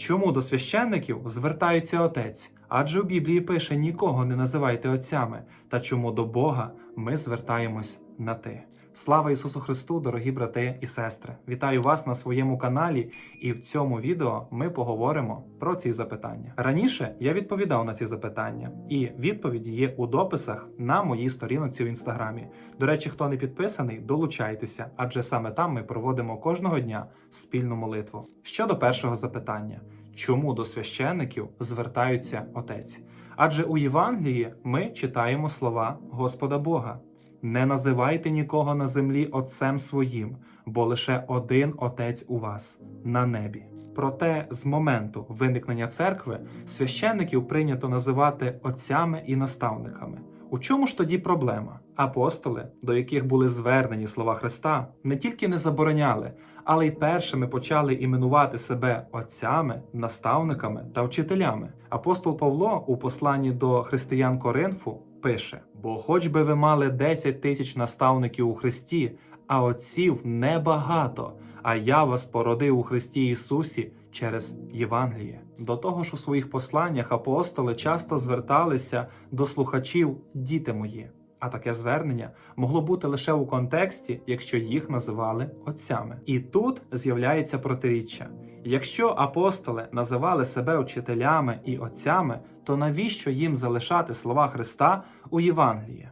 Чому до священників звертається отець? Адже у Біблії пише нікого не називайте отцями, та чому до Бога ми звертаємось на ти. Слава Ісусу Христу, дорогі брати і сестри! Вітаю вас на своєму каналі, і в цьому відео ми поговоримо про ці запитання. Раніше я відповідав на ці запитання, і відповіді є у дописах на моїй сторінці в інстаграмі. До речі, хто не підписаний, долучайтеся, адже саме там ми проводимо кожного дня спільну молитву. Щодо першого запитання. Чому до священників звертаються отець? Адже у Євангелії ми читаємо слова Господа Бога: не називайте нікого на землі отцем своїм, бо лише один отець у вас на небі. Проте з моменту виникнення церкви священників прийнято називати отцями і наставниками. У чому ж тоді проблема? Апостоли, до яких були звернені слова Христа, не тільки не забороняли, але й першими почали іменувати себе отцями, наставниками та вчителями. Апостол Павло у посланні до християн Коринфу пише: Бо хоч би ви мали 10 тисяч наставників у Христі, а отців небагато, а я вас породив у Христі Ісусі через Євангеліє. До того ж, у своїх посланнях апостоли часто зверталися до слухачів діти мої. А таке звернення могло бути лише у контексті, якщо їх називали отцями. І тут з'являється протиріччя. Якщо апостоли називали себе учителями і отцями, то навіщо їм залишати слова Христа у Євангелії?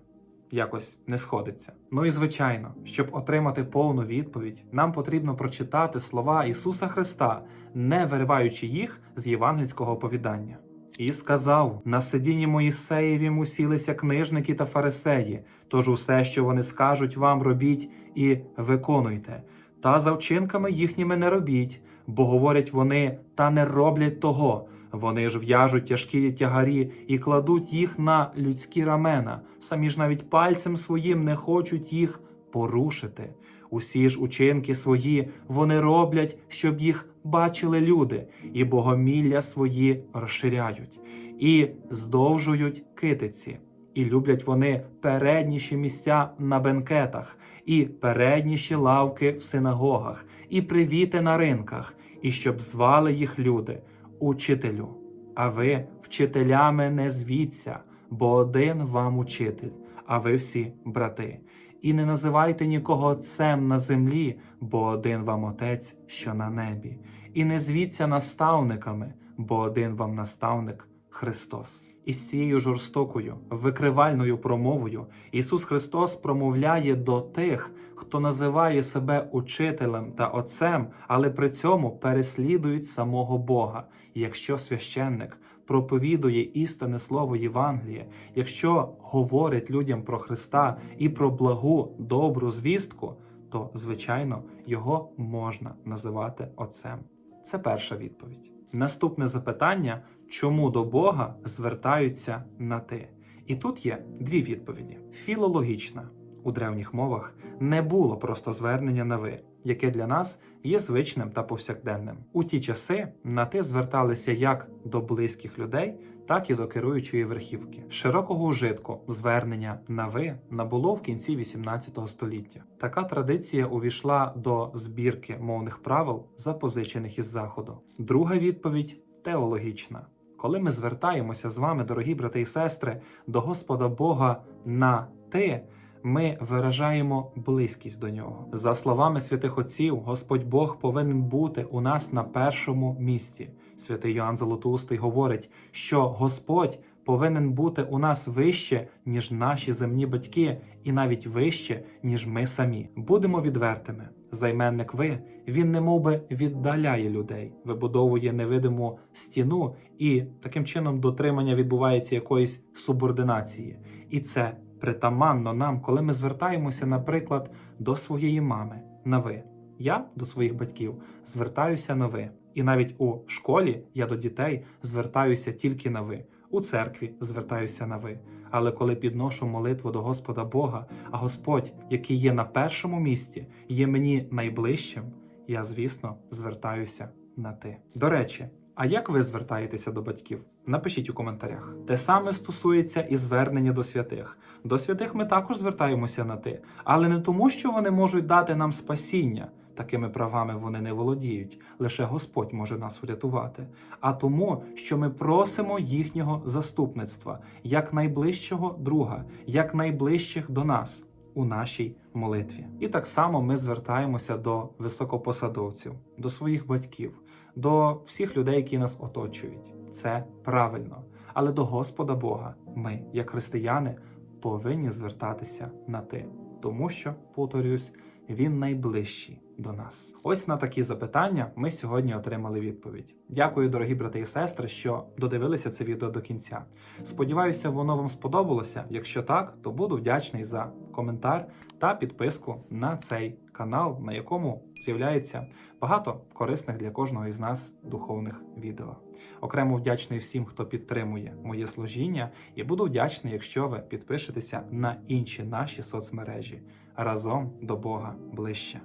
Якось не сходиться. Ну і звичайно, щоб отримати повну відповідь, нам потрібно прочитати слова Ісуса Христа, не вириваючи їх з євангельського оповідання. І сказав: на сидінні Моїсеєвім усілися книжники та фарисеї, тож усе, що вони скажуть вам, робіть і виконуйте. Та за вчинками їхніми не робіть, бо говорять вони, та не роблять того. Вони ж в'яжуть тяжкі тягарі і кладуть їх на людські рамена, самі ж навіть пальцем своїм не хочуть їх порушити. Усі ж учинки свої вони роблять, щоб їх бачили люди, і богомілля свої розширяють, і здовжують китиці. І люблять вони передніші місця на бенкетах, і передніші лавки в синагогах, і привіти на ринках, і щоб звали їх люди, учителю. А ви вчителями не звіться, бо один вам учитель, а ви всі брати. І не називайте нікого отцем на землі, бо один вам отець, що на небі, і не звіться наставниками, бо один вам наставник Христос. І з цією жорстокою, викривальною промовою Ісус Христос промовляє до тих, хто називає себе учителем та отцем, але при цьому переслідують самого Бога. Якщо священник проповідує істинне слово Євангелія, якщо говорить людям про Христа і про благу добру звістку, то звичайно його можна називати отцем. Це перша відповідь. Наступне запитання: чому до Бога звертаються на ти? І тут є дві відповіді: філологічна. У древніх мовах не було просто звернення на ви, яке для нас є звичним та повсякденним. У ті часи на ти зверталися як до близьких людей, так і до керуючої верхівки. Широкого ужитку звернення на ви набуло в кінці 18 століття. Така традиція увійшла до збірки мовних правил, запозичених із заходу. Друга відповідь теологічна. Коли ми звертаємося з вами, дорогі брати і сестри, до Господа Бога на ти. Ми виражаємо близькість до нього. За словами святих отців, Господь Бог повинен бути у нас на першому місці. Святий Йоанн Золотоустий говорить, що Господь повинен бути у нас вище, ніж наші земні батьки, і навіть вище, ніж ми самі. Будемо відвертими. Займенник ви він не би віддаляє людей, вибудовує невидиму стіну, і таким чином дотримання відбувається якоїсь субординації. І це притаманно нам, коли ми звертаємося, наприклад, до своєї мами на ви. Я до своїх батьків звертаюся на ви. І навіть у школі я до дітей звертаюся тільки на ви. У церкві звертаюся на ви. Але коли підношу молитву до Господа Бога, а Господь, який є на першому місці, є мені найближчим, я, звісно, звертаюся на ти. До речі, а як ви звертаєтеся до батьків? Напишіть у коментарях. Те саме стосується і звернення до святих. До святих ми також звертаємося на ти, але не тому, що вони можуть дати нам спасіння. Такими правами вони не володіють. Лише Господь може нас урятувати, а тому, що ми просимо їхнього заступництва як найближчого друга, як найближчих до нас у нашій молитві. І так само ми звертаємося до високопосадовців, до своїх батьків, до всіх людей, які нас оточують. Це правильно. Але до Господа Бога ми, як християни, повинні звертатися на ти, тому що, повторюсь, він найближчий до нас. Ось на такі запитання ми сьогодні отримали відповідь. Дякую, дорогі брати і сестри, що додивилися це відео до кінця. Сподіваюся, воно вам сподобалося. Якщо так, то буду вдячний за коментар та підписку на цей канал, на якому з'являється багато корисних для кожного із нас духовних відео. Окремо вдячний всім, хто підтримує моє служіння, і буду вдячний, якщо ви підпишетеся на інші наші соцмережі разом до Бога ближче.